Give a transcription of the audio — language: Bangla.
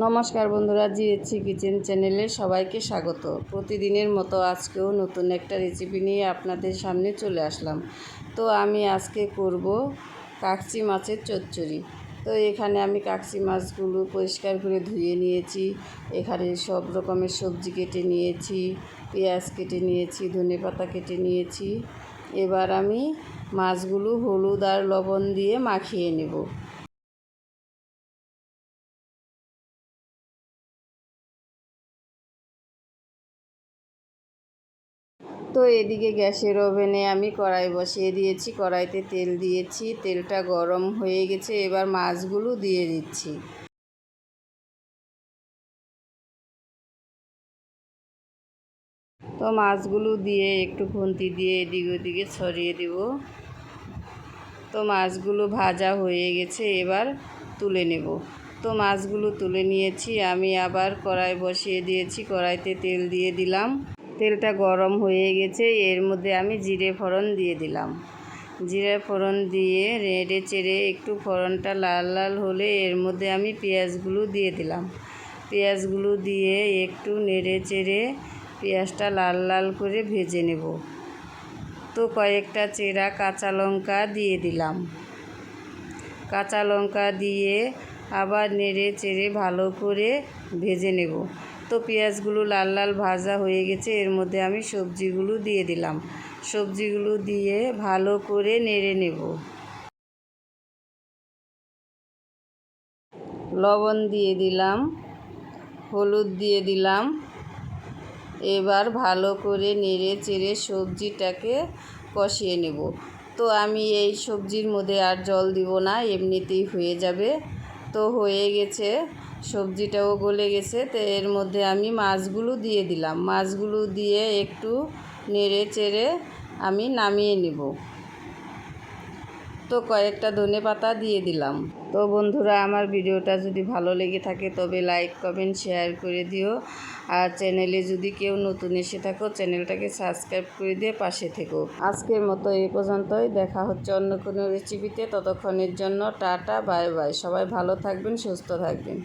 নমস্কার বন্ধুরা জিএসি কিচেন চ্যানেলে সবাইকে স্বাগত। প্রতিদিনের মতো আজকেও নতুন একটা রেসিপি নিয়ে আপনাদের সামনে চলে আসলাম। তো আমি আজকে করব কাকচি মাছের চচ্চড়ি। তো এখানে আমি কাকচি মাছগুলো পরিষ্কার করে ধুয়ে নিয়েছি। এখানে সব রকমের সবজি কেটে নিয়েছি, পেঁয়াজ কেটে নিয়েছি, ধনে পাতা কেটে নিয়েছি। এবার আমি মাছগুলো হলুদ আর লবণ দিয়ে মাখিয়ে নেব। তো এদিকে গ্যাসের ওভেনে আমি কড়াই বসিয়ে দিয়েছি। কড়াইতে তেল দিয়েছি। তেলটা গরম হয়ে গেছে। এবার মাছগুলো দিয়ে দিচ্ছি। তো মাছগুলো দিয়ে একটু খুন্তি দিয়ে এদিক ওদিকে ছড়িয়ে দেব। তো মাছগুলো ভাজা হয়ে গেছে। এবার তুলে নেব। তো মাছগুলো তুলে নিয়েছি। আমি আবার কড়াই বসিয়ে দিয়েছি। কড়াইতে তেল দিয়ে দিলাম। তেলটা গরম হয়ে গেছে, এর মধ্যে আমি জিরে ফোড়ন দিয়ে দিলাম। জিরে ফোড়ন দিয়ে নেড়ে চেড়ে একটু ফোড়নটা লাল লাল হলে এর মধ্যে আমি পেঁয়াজগুলো দিয়ে দিলাম। পেঁয়াজগুলো দিয়ে একটু নেড়ে চেড়ে পেঁয়াজটা লাল লাল করে ভেজে নেব। তো কয়েকটা চেরা কাঁচা লঙ্কা দিয়ে দিলাম। কাঁচা লঙ্কা দিয়ে আবার নেড়ে চেড়ে ভালো করে ভেজে নেব। তো পেঁয়াজগুলো লাল লাল ভাজা হয়ে গেছে, এর মধ্যে আমি সবজিগুলো দিয়ে দিলাম। সবজিগুলো দিয়ে ভালো করে নেড়ে নেব। লবণ দিয়ে দিলাম, হলুদ দিয়ে দিলাম। এবার ভালো করে নেড়ে চেড়ে সবজিটাকে কষিয়ে নেব। তো আমি এই সবজির মধ্যে আর জল দিব না, এমনিতেই হয়ে যাবে। তো হয়ে গেছে, সবজিটাও গলে গেছে, তো এর মধ্যে আমি মাছগুলো দিয়ে দিলাম। মাছগুলো দিয়ে একটু নেড়ে চেড়ে আমি নামিয়ে নেব। কয়েকটা ধনে পাতা দিয়ে দিলাম। তো বন্ধুরা, আমার ভিডিওটা যদি ভালো লেগে থাকে তবে লাইক, কমেন্ট, শেয়ার করে দিও। আর চ্যানেলে যদি কেউ নতুন এসে থাকো, চ্যানেলটাকে সাবস্ক্রাইব করে দিয়ে পাশে থেকো। আজকের মতো এই পর্যন্তই। দেখা হচ্ছে অন্য কোনো রেসিপিতে ততক্ষণের জন্য টাটা, বাই বাই। সবাই ভালো থাকবেন, সুস্থ থাকবেন।